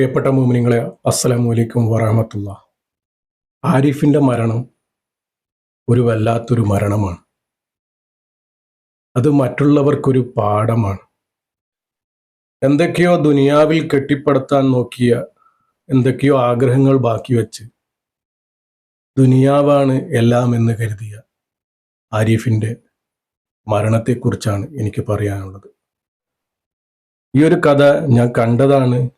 പ്രിയപ്പെട്ട മോമിനിങ്ങളെ അസ്സലാമു അലൈക്കും വറഹമത്തുള്ള. ആരിഫിന്റെ മരണം ഒരു വല്ലാത്തൊരു മരണമാണ്. അത് മറ്റുള്ളവർക്കൊരു പാഠമാണ്. എന്തൊക്കെയോ ദുനിയാവിൽ കെട്ടിപ്പടുത്താൻ നോക്കിയ എന്തൊക്കെയോ ആഗ്രഹങ്ങൾ ബാക്കി വെച്ച് ദുനിയാവാണ് എല്ലാം എന്ന് കരുതിയ ആരിഫിന്റെ മരണത്തെക്കുറിച്ചാണ് എനിക്ക് പറയാനുള്ളത്. ഈ ഒരു കഥ ഞാൻ കണ്ടതാണ്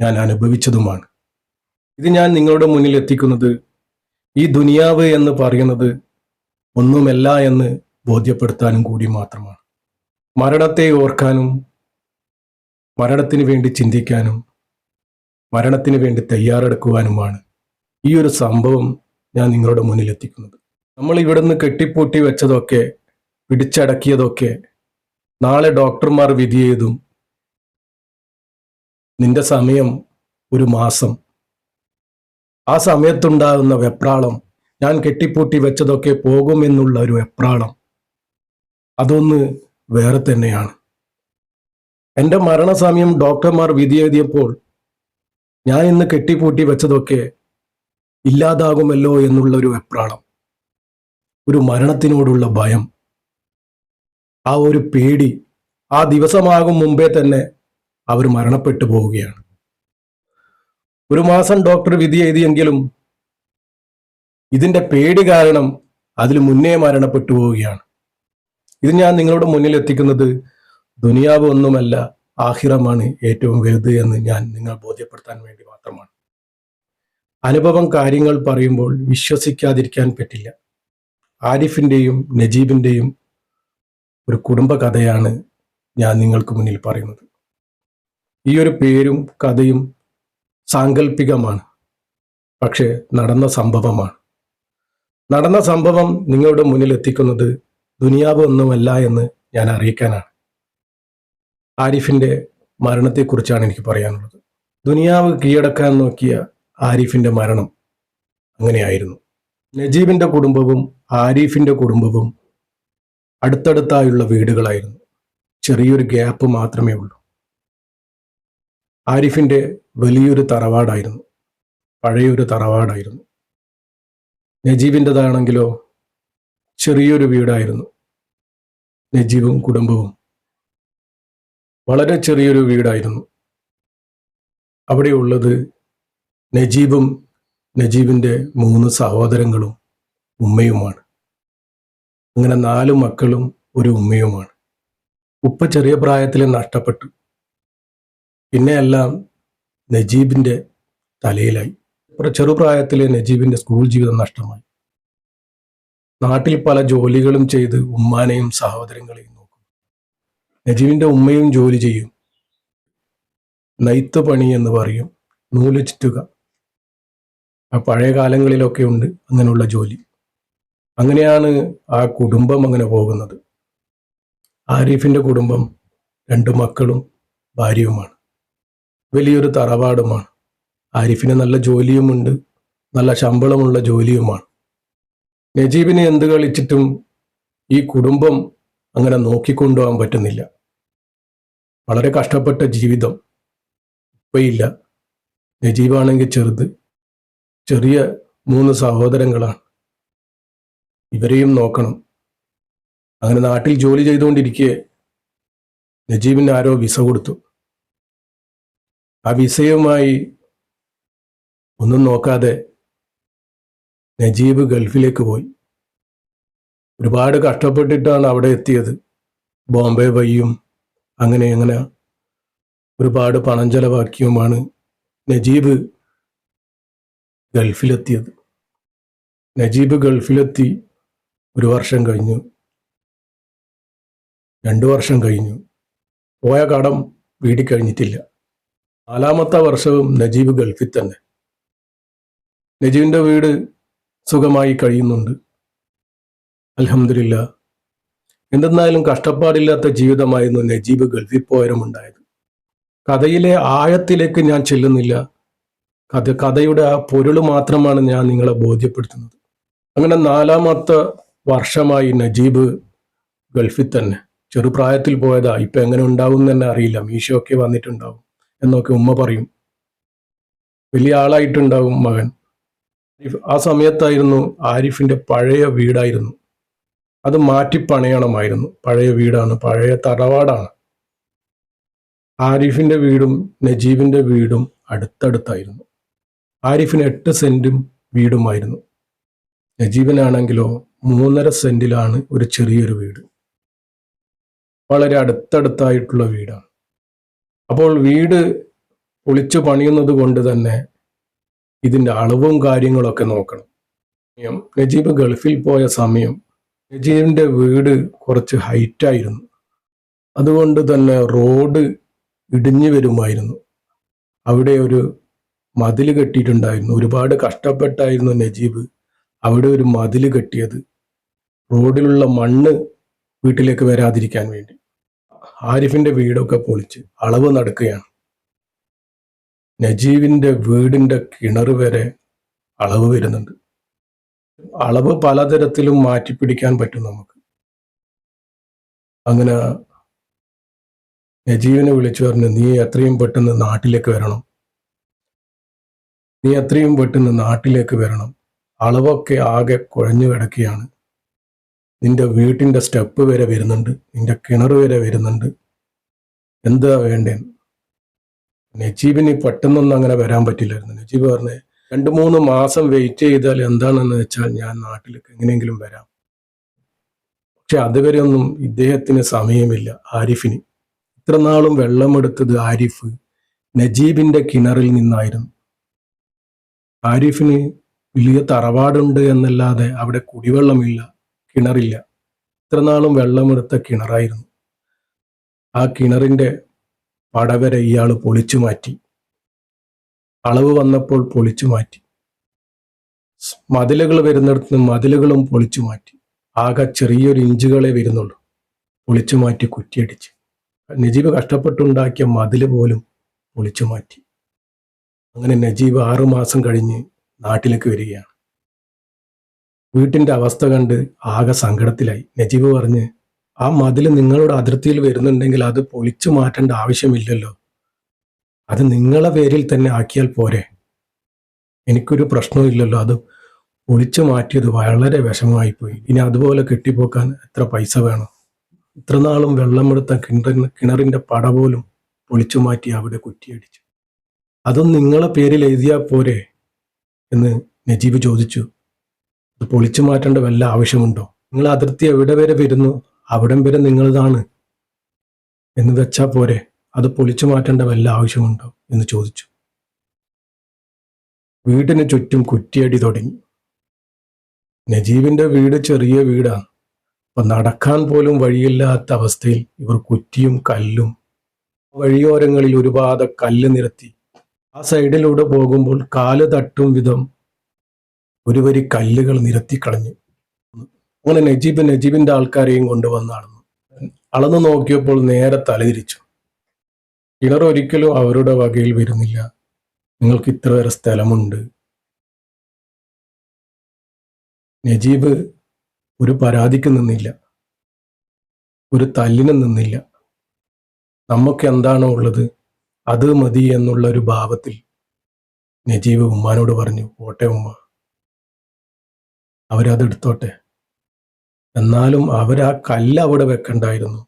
ഞാൻ അനുഭവിച്ചതുമാണ്. ഇത് ഞാൻ നിങ്ങളുടെ മുന്നിൽ എത്തിക്കുന്നത് ഈ ദുനിയാവ് എന്ന് പറയുന്നത് ഒന്നുമല്ല എന്ന് ബോധ്യപ്പെടുത്താനും കൂടി മാത്രമാണ്. മരണത്തെ ഓർക്കാനും മരണത്തിന് വേണ്ടി ചിന്തിക്കാനും മരണത്തിന് വേണ്ടി തയ്യാറെടുക്കുവാനുമാണ് ഈ ഒരു സംഭവം ഞാൻ നിങ്ങളുടെ മുന്നിൽ എത്തിക്കുന്നത്. നമ്മൾ ഇവിടുന്ന് കെട്ടിപ്പൂട്ടി വെച്ചതൊക്കെ പിടിച്ചടക്കിയതൊക്കെ നാളെ ഡോക്ടർമാർ വിധി ചെയ്തും നിന്റെ സമയം ഒരു മാസം. ആ സമയത്തുണ്ടാകുന്ന വെപ്രാളം ഞാൻ കെട്ടിപ്പൂട്ടി വെച്ചതൊക്കെ പോകുമെന്നുള്ള ഒരു വെപ്രാളം. അതൊന്ന് വേറെ തന്നെയാണ്. എന്റെ മരണസമയം ഡോക്ടർമാർ വിധി എഴുതിയപ്പോൾ ഞാൻ ഇന്ന് കെട്ടിപ്പൂട്ടി വെച്ചതൊക്കെ ഇല്ലാതാകുമല്ലോ എന്നുള്ള ഒരു വെപ്രാളം. ഒരു മരണത്തിനോടുള്ള ഭയം. ആ ഒരു പേടി ആ ദിവസമാകും മുമ്പേ തന്നെ അവർ മരണപ്പെട്ടു പോവുകയാണ്. ഒരു മാസം ഡോക്ടർ വിധി എഴുതിയെങ്കിലും ഇതിന്റെ പേടി കാരണം അതിൽ മുന്നേ മരണപ്പെട്ടു പോവുകയാണ്. ഇത് ഞാൻ നിങ്ങളുടെ മുന്നിൽ എത്തിക്കുന്നത് ദുനിയാവ് ഒന്നുമല്ല ആഹിറമാണ് ഏറ്റവും വലുത് എന്ന് ഞാൻ നിങ്ങൾ ബോധ്യപ്പെടുത്താൻ വേണ്ടി മാത്രമാണ്. അനുഭവം കാര്യങ്ങൾ പറയുമ്പോൾ വിശ്വസിക്കാതിരിക്കാൻ പറ്റില്ല. ആരിഫിന്റെയും നജീബിന്റെയും ഒരു കുടുംബകഥയാണ് ഞാൻ നിങ്ങൾക്ക് മുന്നിൽ പറയുന്നത്. ഈ ഒരു പേരും കഥയും സാങ്കല്പികമാണ് പക്ഷേ നടന്ന സംഭവമാണ്. നടന്ന സംഭവം നിങ്ങളുടെ മുന്നിൽ എത്തിക്കുന്നത് ദുനിയാവ് ഒന്നുമല്ല എന്ന് ഞാൻ അറിയിക്കാനാണ്. ആരിഫിന്റെ മരണത്തെക്കുറിച്ചാണ് എനിക്ക് പറയാനുള്ളത്. ദുനിയാവ് കീഴടക്കാൻ നോക്കിയ ആരിഫിന്റെ മരണം അങ്ങനെയായിരുന്നു. നജീബിന്റെ കുടുംബവും ആരിഫിന്റെ കുടുംബവും അടുത്തടുത്തായുള്ള വീടുകളായിരുന്നു. ചെറിയൊരു ഗ്യാപ്പ് മാത്രമേ ഉള്ളൂ. ആരിഫിന്റെ വലിയൊരു തറവാടായിരുന്നു. പഴയൊരു തറവാടായിരുന്നു. നജീബിന്റെതാണെങ്കിലോ ചെറിയൊരു വീടായിരുന്നു. നജീബും കുടുംബവും വളരെ ചെറിയൊരു വീടായിരുന്നു. അവിടെയുള്ളത് നജീബും നജീബിന്റെ മൂന്ന് സഹോദരങ്ങളും ഉമ്മയുമാണ്. അങ്ങനെ നാല് മക്കളും ഒരു ഉമ്മയുമാണ്. ഉപ്പ ചെറിയ പ്രായത്തിൽ നഷ്ടപ്പെട്ടു. പിന്നെ എല്ലാം നജീബിന്റെ തലയിലായി. ചെറുപ്രായത്തിൽ നജീബിന്റെ സ്കൂൾ ജീവിതം നഷ്ടമായി. നാട്ടിൽ പല ജോലികളും ചെയ്ത് ഉമ്മാനെയും സഹോദരങ്ങളെയും നോക്കും. നജീബിന്റെ ഉമ്മയും ജോലി ചെയ്യും. നെയ്ത്ത് പണി എന്ന് പറയും. നൂൽ ചുറ്റുക. ആ പഴയ കാലങ്ങളിലൊക്കെ ഉണ്ട് അങ്ങനെയുള്ള ജോലി. അങ്ങനെയാണ് ആ കുടുംബം അങ്ങനെ പോകുന്നത്. ആരിഫിന്റെ കുടുംബം രണ്ട് മക്കളും ഭാര്യയുമാണ്. വലിയൊരു തറവാടുമാണ്. ആരിഫിന് നല്ല ജോലിയുമുണ്ട്. നല്ല ശമ്പളമുള്ള ജോലിയുമാണ്. നജീബിനെ എന്ത് കളിച്ചിട്ടും ഈ കുടുംബം അങ്ങനെ നോക്കിക്കൊണ്ടുപോകാൻ പറ്റുന്നില്ല. വളരെ കഷ്ടപ്പെട്ട ജീവിതം. ഇപ്പയില്ല. നജീബാണെങ്കിൽ ചെറുത്. ചെറിയ മൂന്ന് സഹോദരങ്ങളാണ്. ഇവരെയും നോക്കണം. അങ്ങനെ നാട്ടിൽ ജോലി ചെയ്തുകൊണ്ടിരിക്കെ നജീബിന് ആരോ വിസ കൊടുത്തു. ആ വിസയുമായി ഒന്നും നോക്കാതെ നജീബ് ഗൾഫിലേക്ക് പോയി. ഒരുപാട് കഷ്ടപ്പെട്ടിട്ടാണ് അവിടെ എത്തിയത്. ബോംബെ വഴിയും അങ്ങനെ അങ്ങനെ ഒരുപാട് പണം ചെലവാക്കിയുമാണ് നജീബ് ഗൾഫിലെത്തിയത്. നജീബ് ഗൾഫിലെത്തി ഒരു വർഷം കഴിഞ്ഞു. രണ്ടു വർഷം കഴിഞ്ഞു. പോയ കടം വീടി കഴിഞ്ഞിട്ടില്ല. നാലാമത്തെ വർഷവും നജീബ് ഗൾഫിൽ തന്നെ. നജീബിന്റെ വീട് സുഖമായി കഴിയുന്നുണ്ട്. അലഹമില്ല എന്തെന്നാലും കഷ്ടപ്പാടില്ലാത്ത ജീവിതമായിരുന്നു നജീബ് ഗൾഫിൽ പോയരമുണ്ടായത് കഥയിലെ ആഴത്തിലേക്ക് ഞാൻ ചെല്ലുന്നില്ല. കഥ കഥയുടെ ആ പൊരുൾ മാത്രമാണ് ഞാൻ നിങ്ങളെ ബോധ്യപ്പെടുത്തുന്നത്. അങ്ങനെ നാലാമത്തെ വർഷമായി നജീബ് ഗൾഫിൽ തന്നെ. ചെറുപ്രായത്തിൽ പോയതാ. ഇപ്പം എങ്ങനെ ഉണ്ടാവും എന്ന് തന്നെ അറിയില്ല. മീശോ ഒക്കെ വന്നിട്ടുണ്ടാവും. എന്നൊക്കെ ഉമ്മ പറയും. വലിയ ആളായിട്ടുണ്ടാവും മകൻ. ആ സമയത്തായിരുന്നു ആരിഫിന്റെ പഴയ വീടായിരുന്നു. അത് മാറ്റി പണയണമായിരുന്നു. പഴയ വീടാണ് പഴയ തറവാടാണ്. ആരിഫിന്റെ വീടും നജീബിന്റെ വീടും അടുത്തടുത്തായിരുന്നു. ആരിഫിന് എട്ട് സെന്റും വീടുമായിരുന്നു. നജീബിനാണെങ്കിലോ മൂന്നര സെന്റിലാണ് ഒരു ചെറിയൊരു വീട്. വളരെ അടുത്തടുത്തായിട്ടുള്ള വീടാണ്. അപ്പോൾ വീട് പൊളിച്ചു പണിയുന്നത് കൊണ്ട് തന്നെ ഇതിന്റെ അളവും കാര്യങ്ങളൊക്കെ നോക്കണം. നജീബ് ഗൾഫിൽ പോയ സമയം നജീബിന്റെ വീട് കുറച്ച് ഹൈറ്റായിരുന്നു അതുകൊണ്ട് തന്നെ റോഡ് ഇടിഞ്ഞു വരുമായിരുന്നു. അവിടെ ഒരു മതിൽ കെട്ടിയിട്ടുണ്ടായിരുന്നു. ഒരുപാട് കഷ്ടപ്പെട്ടായിരുന്നു നജീബ് അവിടെ ഒരു മതിൽ കെട്ടിയത്. റോഡിലുള്ള മണ്ണ് വീട്ടിലേക്ക് വരാതിരിക്കാൻ വേണ്ടി. ആരിഫിന്റെ വീടൊക്കെ പൊളിച്ച് അളവ് നടക്കുകയാണ്. നജീബിന്റെ വീടിന്റെ കിണർ വരെ അളവ് വരുന്നുണ്ട്. അളവ് പലതരത്തിലും മാറ്റിപ്പിടിക്കാൻ പറ്റും നമുക്ക്. അങ്ങനെ നജീബിനെ വിളിച്ചു പറഞ്ഞു നീ എത്രയും പെട്ടെന്ന് നാട്ടിലേക്ക് വരണം. നീ എത്രയും പെട്ടെന്ന് നാട്ടിലേക്ക് വരണം. അളവൊക്കെ ആകെ കുഴഞ്ഞു കിടക്കുകയാണ്. നിന്റെ വീട്ടിന്റെ സ്റ്റെപ്പ് വരെ വരുന്നുണ്ട് നിന്റെ കിണർ വരെ വരുന്നുണ്ട്. എന്താ വേണ്ടേ? നജീബിന് പെട്ടെന്നൊന്നും അങ്ങനെ വരാൻ പറ്റില്ലായിരുന്നു. നജീബ് പറഞ്ഞേ രണ്ട് മൂന്ന് മാസം വെയിറ്റ് ചെയ്താൽ എന്താണെന്ന് വെച്ചാൽ ഞാൻ നാട്ടിലേക്ക് എങ്ങനെയെങ്കിലും വരാം. പക്ഷെ അതുവരെ ഒന്നും ഇദ്ദേഹത്തിന് സമയമില്ല ആരിഫിന്. ഇത്ര നാളും വെള്ളമെടുത്തത് ആരിഫ് നജീബിന്റെ കിണറിൽ നിന്നായിരുന്നു. ആരിഫിന് വലിയ തറവാടുണ്ട് എന്നല്ലാതെ അവിടെ കുടിവെള്ളമില്ല. കിണറില്ല. ഇത്രനാളും വെള്ളമെടുത്ത കിണറായിരുന്നു. ആ കിണറിന്റെ പടവരെ ഇയാൾ പൊളിച്ചു മാറ്റി. അളവ് വന്നപ്പോൾ പൊളിച്ചു മാറ്റി. മതിലുകൾ വരുന്നിടത്ത് നിന്ന് മതിലുകളും പൊളിച്ചു മാറ്റി. ആകെ ചെറിയൊരു ഇഞ്ചുകളെ വരുന്നുള്ളൂ. പൊളിച്ചു മാറ്റി കുറ്റിയടിച്ച്. നജീബ് കഷ്ടപ്പെട്ടുണ്ടാക്കിയ മതിൽ പോലും പൊളിച്ചു മാറ്റി. അങ്ങനെ നജീബ് ആറുമാസം കഴിഞ്ഞ് നാട്ടിലേക്ക് വരികയാണ്. വീട്ടിന്റെ അവസ്ഥ കണ്ട് ആകെ സങ്കടത്തിലായി. നജീബ് പറഞ്ഞ് ആ മതിൽ നിങ്ങളുടെ അതിർത്തിയിൽ വരുന്നുണ്ടെങ്കിൽ അത് പൊളിച്ചു മാറ്റേണ്ട ആവശ്യമില്ലല്ലോ. അത് നിങ്ങളെ പേരിൽ തന്നെ ആക്കിയാൽ പോരെ. എനിക്കൊരു പ്രശ്നമില്ലല്ലോ അത് പൊളിച്ചു മാറ്റിയത് വളരെ വിഷമമായി പോയി ഇനി അതുപോലെ കെട്ടിപ്പോക്കാൻ എത്ര പൈസ വേണം? ഇത്ര നാളും വെള്ളമെടുത്ത കിണറിന് കിണറിന്റെ പട പോലും പൊളിച്ചു മാറ്റി അവിടെ കുറ്റിയടിച്ചു. അതും നിങ്ങളെ പേരിൽ എഴുതിയാൽ പോരെ? എന്ന് നജീബ് ചോദിച്ചു. ഇത് പൊളിച്ചു മാറ്റേണ്ട വല്ല ആവശ്യമുണ്ടോ? നിങ്ങൾ അതിർത്തി എവിടെ വരെ വരുന്നു? അവിടം വരെ നിങ്ങളതാണ്. എന്ന് വെച്ചാൽ പോരെ അത് പൊളിച്ചു മാറ്റേണ്ട വല്ല ആവശ്യമുണ്ടോ? എന്ന് ചോദിച്ചു. വീടിന് ചുറ്റും കുറ്റിയടി തുടങ്ങി. നജീബിന്റെ വീട് ചെറിയ വീടാണ്. അപ്പൊ നടക്കാൻ പോലും വഴിയില്ലാത്ത അവസ്ഥയിൽ ഇവർ കുറ്റിയും കല്ലും വഴിയോരങ്ങളിൽ ഒരുപാട് കല്ല് നിരത്തി. ആ സൈഡിലൂടെ പോകുമ്പോൾ കാൽ തട്ടും വിധം ഒരു വരി കല്ലുകൾ നിരത്തിക്കളഞ്ഞു അങ്ങനെ നജീബ് നജീബിന്റെ ആൾക്കാരെയും കൊണ്ടുവന്ന് അളന്നു. അളന്നു നോക്കിയപ്പോൾ നേരെ തലതിരിച്ചു. കിണർ ഒരിക്കലും അവരുടെ വകയിൽ വരുന്നില്ല. നിങ്ങൾക്ക് ഇത്ര വരെ സ്ഥലമുണ്ട്. നജീബ് ഒരു പരാതിക്ക് നിന്നില്ല. ഒരു തല്ലിന് നിന്നില്ല. നമുക്ക് എന്താണോ ഉള്ളത് അത് മതി എന്നുള്ള ഒരു ഭാവത്തിൽ നജീബ് ഉമ്മാനോട് പറഞ്ഞു പോട്ടെ ഉമ്മ. അവരത് എടുത്തോട്ടെ. എന്നാലും അവർ ആ കല്ല് അവിടെ വെക്കണ്ടായിരുന്നു.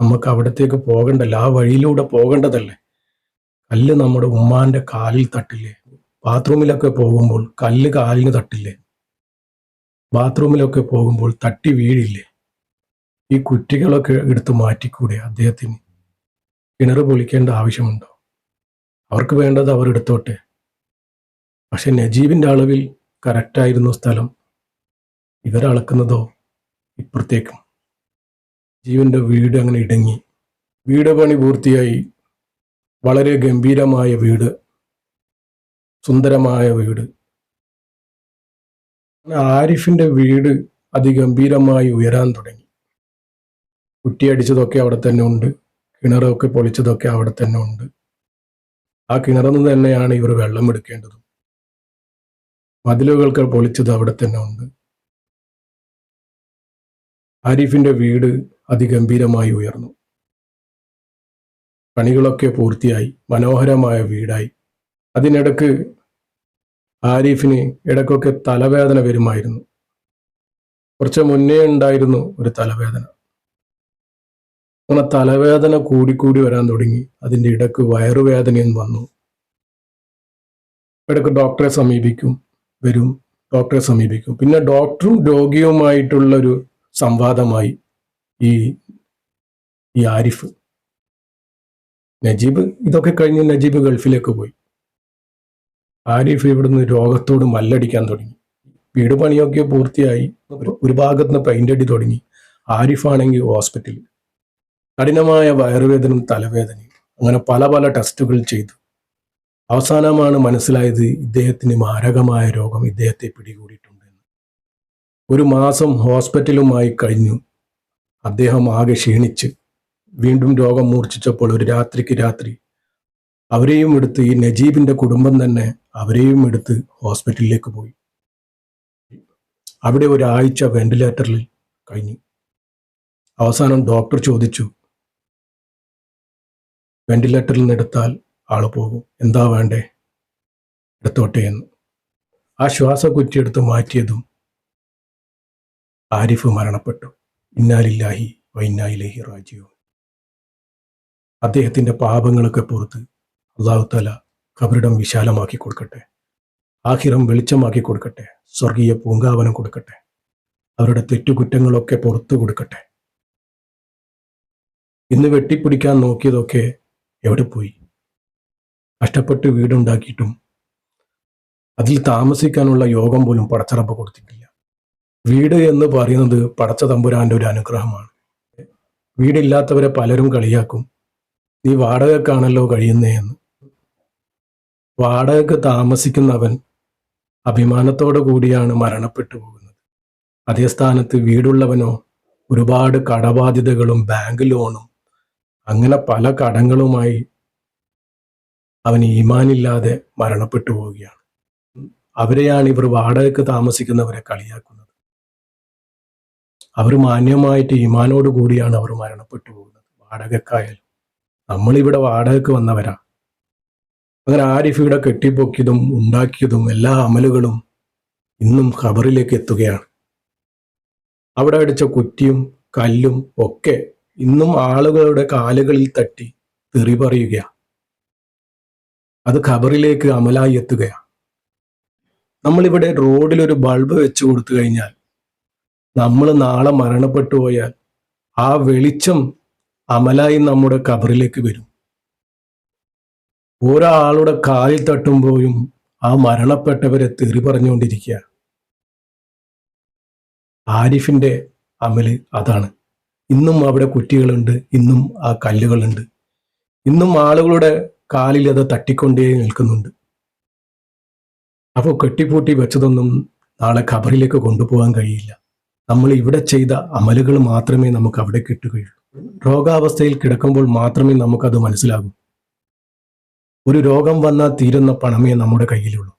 നമുക്ക് അവിടത്തേക്ക് പോകണ്ടല്ല? ആ വഴിയിലൂടെ പോകേണ്ടതല്ലേ? കല്ല് നമ്മുടെ ഉമ്മാന്റെ കാലിൽ തട്ടില്ലേ? ബാത്റൂമിലൊക്കെ പോകുമ്പോൾ കല്ല് കാലിന് തട്ടില്ലേ? ബാത്റൂമിലൊക്കെ പോകുമ്പോൾ തട്ടി വീഴില്ലേ? ഈ കുറ്റികളൊക്കെ എടുത്ത് മാറ്റിക്കൂടെ അദ്ദേഹത്തിന്? കിണർ പൊളിക്കേണ്ട ആവശ്യമുണ്ടോ? അവർക്ക് വേണ്ടത് അവർ എടുത്തോട്ടെ. പക്ഷെ നജീബിന്റെ അളവിൽ കറക്റ്റായിരുന്നു സ്ഥലം. ഇവരളക്കുന്നതോ ഇപ്പുറത്തേക്കും. ജീവന്റെ വീട് അങ്ങനെ ഇടങ്ങി. വീട് പണി പൂർത്തിയായി. വളരെ ഗംഭീരമായ വീട്. സുന്ദരമായ വീട്. ആരിഫിന്റെ വീട് അതിഗംഭീരമായി ഉയരാൻ തുടങ്ങി. കുറ്റിയടിച്ചതൊക്കെ അവിടെ തന്നെ ഉണ്ട്. കിണറൊക്കെ പൊളിച്ചതൊക്കെ അവിടെ തന്നെ ഉണ്ട്. ആ കിണറിൽ നിന്ന് തന്നെയാണ് ഇവർ വെള്ളം എടുക്കേണ്ടത്. മതിലുകൾക്ക് പൊളിച്ചത് അവിടെ തന്നെ ഉണ്ട്. ആരിഫിന്റെ വീട് അതിഗംഭീരമായി ഉയർന്നു. പണികളൊക്കെ പൂർത്തിയായി മനോഹരമായ വീടായി. അതിനിടക്ക് ആരിഫിന് ഇടക്കൊക്കെ തലവേദന വരുമായിരുന്നു. കുറച്ച് മുന്നേ ഉണ്ടായിരുന്നു ഒരു തലവേദന. അങ്ങനെ തലവേദന കൂടിക്കൂടി വരാൻ തുടങ്ങി. അതിന്റെ ഇടയ്ക്ക് വയറുവേദനയും വന്നു. ഇടയ്ക്ക് ഡോക്ടറെ സമീപിക്കും വരും ഡോക്ടറെ സമീപിക്കും. പിന്നെ ഡോക്ടറും രോഗിയുമായിട്ടുള്ളൊരു സംവാദമായി ഈ ഈ ആരിഫ്. നജീബ് ഇതൊക്കെ കഴിഞ്ഞ് നജീബ് ഗൾഫിലേക്ക് പോയി. ആരിഫ് ഇവിടുന്ന് രോഗത്തോട് മല്ലടിക്കാൻ തുടങ്ങി. വീട് പണിയൊക്കെ പൂർത്തിയായി. ഒരു- ഭാഗത്ത് നിന്ന് പെയിന്റ് അടി തുടങ്ങി. ആരിഫാണെങ്കിൽ ഹോസ്പിറ്റലിൽ കഠിനമായ വയറുവേദനയും തലവേദനയും. അങ്ങനെ പല പല ടെസ്റ്റുകൾ ചെയ്തു. അവസാനമാണ് മനസ്സിലായത് ഇദ്ദേഹത്തിന് മാരകമായ രോഗം ഇദ്ദേഹത്തെ പിടികൂടിയിട്ടുണ്ടെന്ന് ഒരു മാസം ഹോസ്പിറ്റലുമായി കഴിഞ്ഞു. അദ്ദേഹം ആകെ ക്ഷീണിച്ച്. വീണ്ടും രോഗം മൂർച്ഛിച്ചപ്പോൾ ഒരു രാത്രിക്ക് രാത്രി അവരെയും എടുത്ത് ഈ നജീബിന്റെ കുടുംബം തന്നെ അവരെയും എടുത്ത് ഹോസ്പിറ്റലിലേക്ക് പോയി. അവിടെ ഒരാഴ്ച വെന്റിലേറ്ററിൽ കഴിഞ്ഞു. അവസാനം ഡോക്ടർ ചോദിച്ചു വെന്റിലേറ്ററിൽ നിന്ന് എടുത്താൽ ആൾ പോകും. എന്താ വേണ്ടേ? എടുത്തോട്ടെ എന്ന്. ആ ശ്വാസക്കുറ്റി എടുത്ത് മാറ്റിയതും ആരിഫ് മരണപ്പെട്ടു. ഇന്നാലില്ലാഹി വൈന്നായിലേഹി റാജിയോ അദ്ദേഹത്തിന്റെ പാപങ്ങളൊക്കെ പുറത്ത് അള്ളാഹു തല കബറിടം വിശാലമാക്കി കൊടുക്കട്ടെ. ആഹിറം വെളിച്ചമാക്കി കൊടുക്കട്ടെ. സ്വർഗീയ പൂങ്കാവനം കൊടുക്കട്ടെ. അവരുടെ തെറ്റുകുറ്റങ്ങളൊക്കെ പുറത്തു കൊടുക്കട്ടെ. ഇന്ന് വെട്ടിപ്പിടിക്കാൻ നോക്കിയതൊക്കെ എവിടെ പോയി? കഷ്ടപ്പെട്ട് വീടുണ്ടാക്കിയിട്ടും അതിൽ താമസിക്കാനുള്ള യോഗം പോലും പടച്ചറപ്പ് കൊടുത്തിട്ടില്ല. വീട് എന്ന് പറയുന്നത് പടച്ച തമ്പുരാന്റെ ഒരു അനുഗ്രഹമാണ്. വീടില്ലാത്തവരെ പലരും കളിയാക്കും. നീ വാടകക്കാണല്ലോ കഴിയുന്നേ എന്ന്. വാടകക്ക് താമസിക്കുന്നവൻ അഭിമാനത്തോടു കൂടിയാണ് മരണപ്പെട്ടു പോകുന്നത്. അതേ സ്ഥാനത്ത് വീടുള്ളവനോ ഒരുപാട് കടബാധ്യതകളും ബാങ്ക് ലോണും അങ്ങനെ പല കടങ്ങളുമായി അവൻ ഈമാനില്ലാതെ മരണപ്പെട്ടു പോവുകയാണ്. അവരെയാണ് ഇവർ വാടകയ്ക്ക് താമസിക്കുന്നവരെ കളിയാക്കുന്നത്. അവർ മാന്യമായിട്ട് ഈമാനോട് കൂടിയാണ് അവർ മരണപ്പെട്ടു പോകുന്നത്. വാടകക്കായാലും നമ്മളിവിടെ വാടകക്ക് വന്നവരാ. അങ്ങനെ ആരിഫ് ഇവിടെ കെട്ടിപ്പൊക്കിയതും ഉണ്ടാക്കിയതും എല്ലാ അമലുകളും ഇന്നും ഖബറിലേക്ക് എത്തുകയാണ്. അവിടെ അടിച്ച കുറ്റിയും കല്ലും ഒക്കെ ഇന്നും ആളുകളുടെ കാലുകളിൽ തട്ടി തെറി പറയുകയാണ് അത് ഖബറിലേക്ക് അമലായി എത്തുകയാണ് നമ്മളിവിടെ റോഡിൽ ഒരു ബൾബ് വെച്ചു കൊടുത്തു കഴിഞ്ഞാൽ നമ്മൾ നാളെ മരണപ്പെട്ടു പോയാൽ ആ വെളിച്ചം അമലായി നമ്മുടെ കബറിലേക്ക് വരും. ഒരാളുടെ കാലിൽ തട്ടുമ്പോഴും ആ മരണപ്പെട്ടവരെ തെറി പറഞ്ഞുകൊണ്ടിരിക്കുക. ആരിഫിന്റെ അമൽ അതാണ്. ഇന്നും അവിടെ കുറ്റികളുണ്ട് ഇന്നും ആ കല്ലുകളുണ്ട്. ഇന്നും ആളുകളുടെ കാലിൽ അത് തട്ടിക്കൊണ്ടേ നിൽക്കുന്നുണ്ട്. അപ്പോൾ കെട്ടിപ്പൂട്ടി വെച്ചതൊന്നും നാളെ ഖബറിലേക്ക് കൊണ്ടുപോകാൻ കഴിയില്ല. നമ്മൾ ഇവിടെ ചെയ്ത അമലുകൾ മാത്രമേ നമുക്ക് അവിടെ കിട്ടുകയുള്ളൂ. രോഗാവസ്ഥയിൽ കിടക്കുമ്പോൾ മാത്രമേ നമുക്കത് മനസ്സിലാകൂ. ഒരു രോഗം വന്നാൽ തീരുന്ന പണമേ നമ്മുടെ കയ്യിലുള്ളൂ.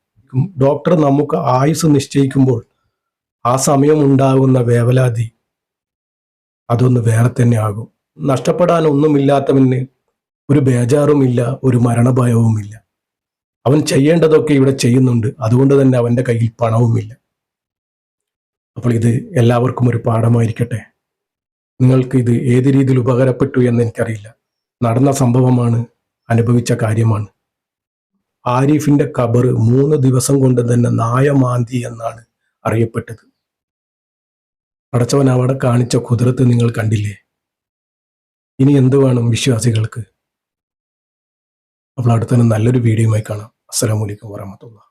ഡോക്ടർ നമുക്ക് ആയുസ് നിശ്ചയിക്കുമ്പോൾ ആ സമയം ഉണ്ടാകുന്ന വേവലാതി അതൊന്ന് വേറെ തന്നെ ആകും. നഷ്ടപ്പെടാൻ ഒന്നുമില്ലാത്തവന് ഒരു ബേജാറുമില്ല ഒരു മരണഭയവുമില്ല. അവൻ ചെയ്യേണ്ടതൊക്കെ ഇവിടെ ചെയ്യുന്നുണ്ട്. അതുകൊണ്ട് തന്നെ അവന്റെ കയ്യിൽ പണവുമില്ല. അപ്പോൾ ഇത് എല്ലാവർക്കും ഒരു പാഠമായിരിക്കട്ടെ. നിങ്ങൾക്ക് ഇത് ഏത് രീതിയിൽ ഉപകാരപ്പെട്ടു എന്ന് എനിക്കറിയില്ല. നടന്ന സംഭവമാണ് അനുഭവിച്ച കാര്യമാണ്. ആരിഫിന്റെ കബർ മൂന്ന് ദിവസം കൊണ്ട് തന്നെ നായമാന്തി എന്നാണ് അറിയപ്പെട്ടത്. പടച്ചവൻ അവിടെ കാണിച്ച കുതിരത്ത് നിങ്ങൾ കണ്ടില്ലേ? ഇനി എന്ത് വേണം വിശ്വാസികൾക്ക്? അപ്പോൾ അടുത്തന്നെ നല്ലൊരു വീഡിയോയുമായി കാണാം. അസ്സലാമലൈക്കും വറഹമത്തുള്ള